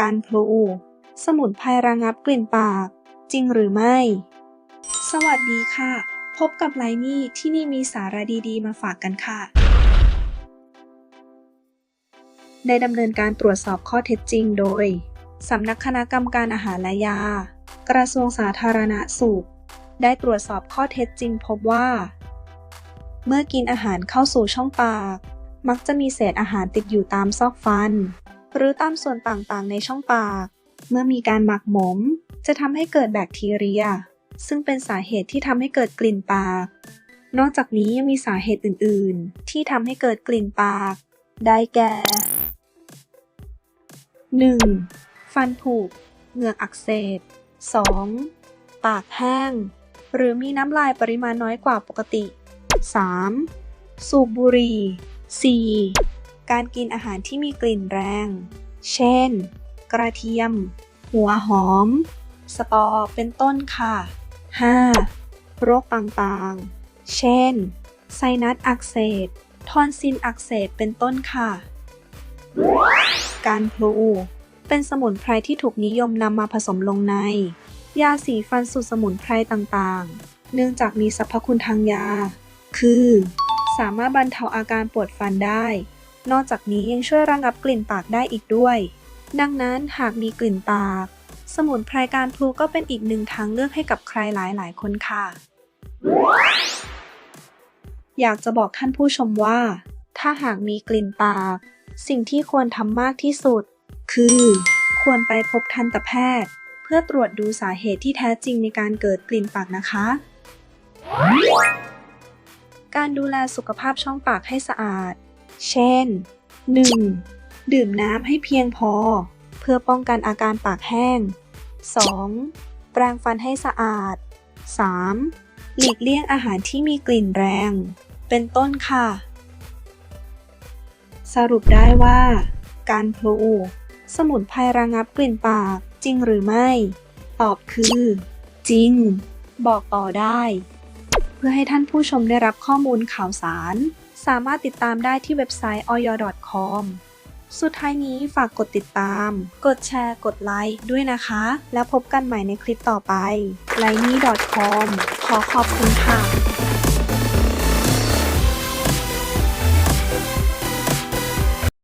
การพลู สมุนไพรระงับกลิ่นปาก จริงหรือไม่ สวัสดีค่ะ พบกับไลนี่ที่นี่มีสาระดีๆ มาฝากกันค่ะ ได้ดำเนินการตรวจสอบข้อเท็จจริงโดย สำนักคณะกรรมการอาหารและยา กระทรวงสาธารณสุข ได้ตรวจสอบข้อเท็จจริงพบว่า เมื่อกินอาหารเข้าสู่ช่องปาก มักจะมีเศษอาหารติดอยู่ตามซอกฟัน หรือตามส่วนต่างๆ ในช่องปาก เมื่อมีการหมักหมม จะทำให้เกิดแบคทีเรีย ซึ่งเป็นสาเหตุที่ทำให้เกิดกลิ่นปาก นอกจากนี้ยังมีสาเหตุอื่น ๆ ที่ทำให้เกิดกลิ่นปาก ได้แก่ 1. ฟันผุ เหงือกอักเสบ 2. ปากแห้ง หรือมีน้ำลายปริมาณน้อยกว่าปกติ 3. สูบบุหรี่ 4. การกินอาหารที่มีกลิ่นแรง เช่น กระเทียม หัวหอม สตอเป็นต้นค่ะ 5. โรคต่างๆ เช่น ไซนัสอักเสบ ทอนซิลอักเสบ เป็นต้นค่ะ การพลูเป็นสมุนไพรที่ถูกนิยมนำมาผสมลงใน ยาสีฟันสูตรสมุนไพรต่างๆ เนื่องจากมีสรรพคุณทางยา คือ สามารถบรรเทาอาการปวดฟันได้ นอกจากนี้ยังช่วยระงับกลิ่นปากได้อีกด้วย ดังนั้นหากมีกลิ่นปาก สมุนไพรการพลูก็เป็นอีกหนึ่งทางเลือกให้กับใครหลายๆคนค่ะ อยากจะบอกท่านผู้ชมว่า ถ้าหากมีกลิ่นปาก สิ่งที่ควรทำมากที่สุด คือ ควรไปพบทันตแพทย์ เพื่อตรวจดูสาเหตุที่แท้จริงในการเกิดกลิ่นปากนะคะ การดูแลสุขภาพช่องปากให้สะอาด เช่น 1. ดื่มน้ำให้เพียงพอ เพื่อป้องกันอาการปากแห้ง 2. แปรงฟันให้สะอาด 3. หลีกเลี่ยงอาหารที่มีกลิ่นแรง เป็นต้นค่ะ สรุปได้ว่า การพลูสมุนไพรระงับกลิ่นปากจริงหรือไม่ ตอบคือ จริง บอกต่อได้ เพื่อให้ท่านผู้ชมได้รับข้อมูลข่าวสาร สามารถติดตามได้ที่เว็บไซต์ oyo.com สุดท้ายนี้ฝากกดติดตาม กดแชร์ กดไลค์ด้วยนะคะ แล้วพบกันใหม่ในคลิปต่อไป liney.com ขอขอบคุณค่ะ